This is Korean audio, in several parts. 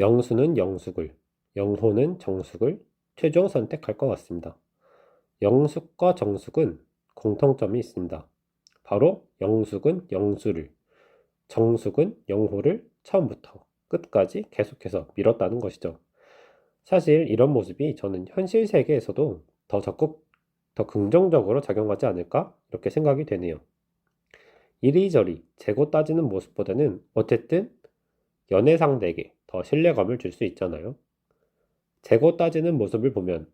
영수는 영숙을, 영호는 정숙을 최종 선택할 것 같습니다. 영숙과 정숙은 공통점이 있습니다. 바로 영숙은 영수를, 정숙은 영호를 처음부터 끝까지 계속해서 밀었다는 것이죠. 사실 이런 모습이 저는 현실 세계에서도 더 적극, 더 긍정적으로 작용하지 않을까? 이렇게 생각이 되네요. 이리저리 재고 따지는 모습보다는 어쨌든 연애 상대에게 더 신뢰감을 줄 수 있잖아요. 재고 따지는 모습을 보면,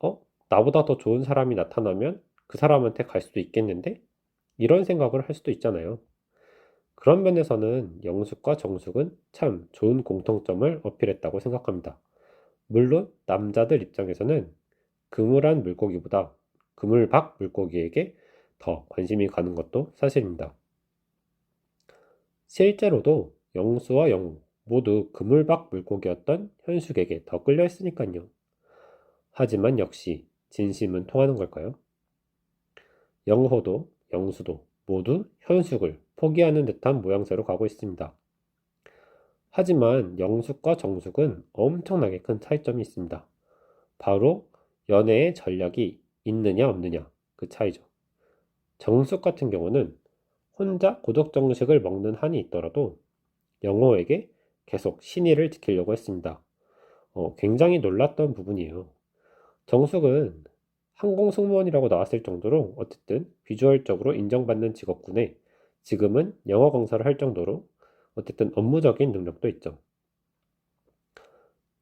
어? 나보다 더 좋은 사람이 나타나면 그 사람한테 갈 수도 있겠는데? 이런 생각을 할 수도 있잖아요. 그런 면에서는 영숙과 정숙은 참 좋은 공통점을 어필했다고 생각합니다. 물론 남자들 입장에서는 그물한 물고기보다 그물 밖 물고기에게 더 관심이 가는 것도 사실입니다. 실제로도 영수와 영우 모두 그물 밖 물고기였던 현숙에게 더 끌려 했으니까요. 하지만 역시 진심은 통하는 걸까요? 영호도 영수도 모두 현숙을 포기하는 듯한 모양새로 가고 있습니다. 하지만 영숙과 정숙은 엄청나게 큰 차이점이 있습니다. 바로 연애의 전략이 있느냐 없느냐 그 차이죠. 정숙 같은 경우는 혼자 고독 정식을 먹는 한이 있더라도 영호에게 계속 신의를 지키려고 했습니다. 어, 굉장히 놀랐던 부분이에요. 정숙은 항공 승무원이라고 나왔을 정도로 어쨌든 비주얼적으로 인정받는 직업군에 지금은 영어 강사를 할 정도로 어쨌든 업무적인 능력도 있죠.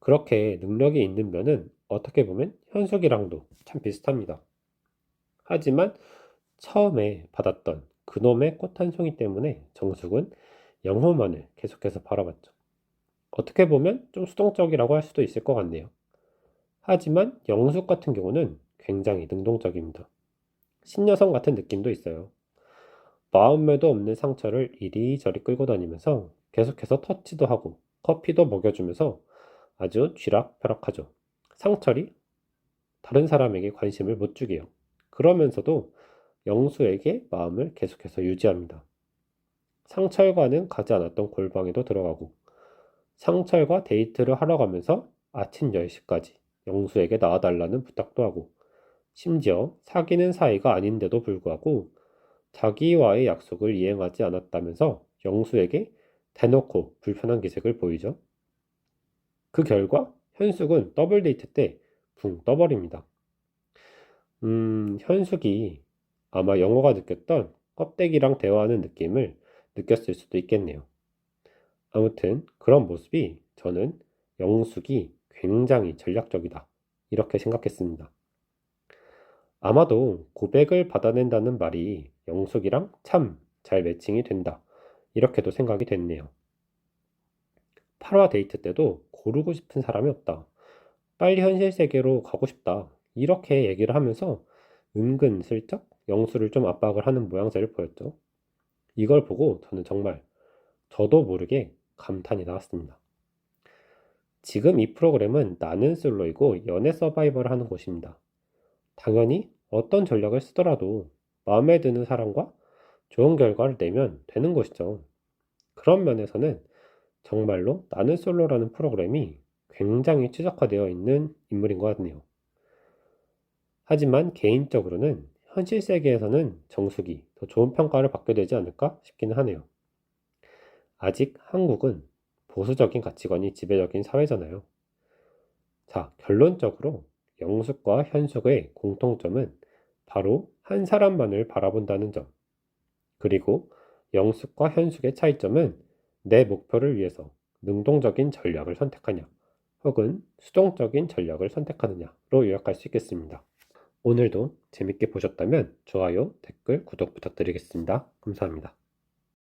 그렇게 능력이 있는 면은 어떻게 보면 현숙이랑도 참 비슷합니다. 하지만 처음에 받았던 그놈의 꽃 한 송이 때문에 정숙은 영호만을 계속해서 바라봤죠. 어떻게 보면 좀 수동적이라고 할 수도 있을 것 같네요. 하지만 영숙 같은 경우는 굉장히 능동적입니다. 신여성 같은 느낌도 있어요. 마음에도 없는 상처를 이리저리 끌고 다니면서 계속해서 터치도 하고 커피도 먹여주면서 아주 쥐락펴락하죠. 상철이 다른 사람에게 관심을 못 주게요. 그러면서도 영수에게 마음을 계속해서 유지합니다. 상철과는 가지 않았던 골방에도 들어가고 상철과 데이트를 하러 가면서 아침 10시까지 영수에게 나와달라는 부탁도 하고 심지어 사귀는 사이가 아닌데도 불구하고 자기와의 약속을 이행하지 않았다면서 영수에게 대놓고 불편한 기색을 보이죠. 그 결과 현숙은 더블 데이트 때 붕 떠버립니다. 음, 현숙이 아마 영호가 느꼈던 껍데기랑 대화하는 느낌을 느꼈을 수도 있겠네요. 아무튼 그런 모습이 저는 영숙이 굉장히 전략적이다. 이렇게 생각했습니다. 아마도 고백을 받아낸다는 말이 영숙이랑 참 잘 매칭이 된다. 이렇게도 생각이 됐네요. 8화 데이트 때도 고르고 싶은 사람이 없다. 빨리 현실 세계로 가고 싶다. 이렇게 얘기를 하면서 은근슬쩍 영수를 좀 압박을 하는 모양새를 보였죠. 이걸 보고 저는 정말 저도 모르게 감탄이 나왔습니다. 지금 이 프로그램은 나는 솔로이고 연애 서바이벌을 하는 곳입니다. 당연히 어떤 전략을 쓰더라도 마음에 드는 사람과 좋은 결과를 내면 되는 것이죠. 그런 면에서는 정말로 나는 솔로라는 프로그램이 굉장히 최적화되어 있는 인물인 것 같네요. 하지만 개인적으로는 현실 세계에서는 정숙이 더 좋은 평가를 받게 되지 않을까 싶기는 하네요. 아직 한국은 보수적인 가치관이 지배적인 사회잖아요. 자, 결론적으로 영숙과 현숙의 공통점은 바로 한 사람만을 바라본다는 점. 그리고 영숙과 현숙의 차이점은 내 목표를 위해서 능동적인 전략을 선택하냐, 혹은 수동적인 전략을 선택하느냐로 요약할 수 있겠습니다. 오늘도 재밌게 보셨다면 좋아요, 댓글, 구독 부탁드리겠습니다. 감사합니다.